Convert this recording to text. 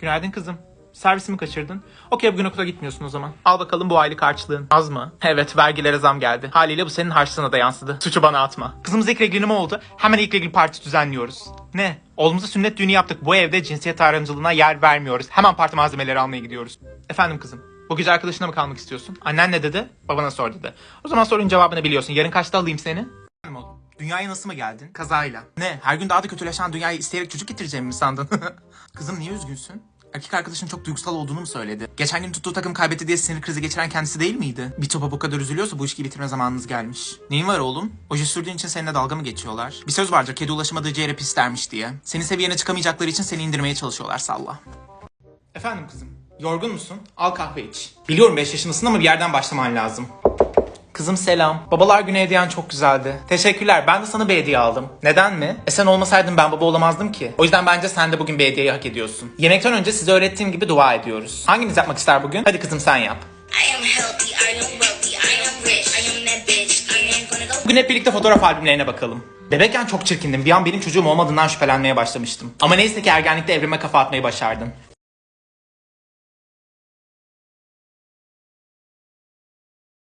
Günaydın kızım. Servisimi kaçırdın. Okey bugün okula gitmiyorsun o zaman. Al bakalım bu aylık harçlığın. Az mı? Evet vergilere zam geldi. Haliyle bu senin harçlığına da yansıdı. Suçu bana atma. Kızımız ilk reglini mi oldu? Hemen ilk regl partisi düzenliyoruz. Ne? Oğlumuza sünnet düğünü yaptık. Bu evde cinsiyet ayrımcılığına yer vermiyoruz. Hemen parti malzemeleri almaya gidiyoruz. Efendim kızım. Bu gece arkadaşına mı kalmak istiyorsun? Annen ne dedi? Babana sor dedi. O zaman sorunun cevabını biliyorsun. Yarın kaçta alayım seni? Dünyaya nasıl mı geldin? Kazayla. Ne? Her gün daha da kötüleşen dünyayı isteyerek çocuk getireceğimi mi sandın? Kızım niye üzgünsün? Erkek arkadaşın çok duygusal olduğunu mu söyledi? Geçen gün tuttuğu takım kaybetti diye sinir krizi geçiren kendisi değil miydi? Bir topa bu kadar üzülüyorsa bu ilişkiyi bitirme zamanınız gelmiş. Neyin var oğlum? Oje sürdüğün için seninle dalga mı geçiyorlar? Bir söz vardır kedi ulaşamadığı yere pis dermiş diye. Senin seviyene çıkamayacakları için seni indirmeye çalışıyorlar salla. Efendim kızım, yorgun musun? Al kahve iç. Biliyorum 5 yaşındasın ama bir yerden başlaman lazım. Kızım selam. Babalar günü hediyen çok güzeldi. Teşekkürler. Ben de sana bir hediye aldım. Neden mi? E sen olmasaydın ben baba olamazdım ki. O yüzden bence sen de bugün bir hediyeyi hak ediyorsun. Yemekten önce size öğrettiğim gibi dua ediyoruz. Hanginiz yapmak ister bugün? Hadi kızım sen yap. I am healthy, I am wealthy, I am rich, I am that bitch. I am gonna go. Bugün hep birlikte fotoğraf albümlerine bakalım. Bebekken çok çirkindim. Bir an benim çocuğum olmadığından şüphelenmeye başlamıştım. Ama neyse ki ergenlikte evrime kafa atmayı başardım.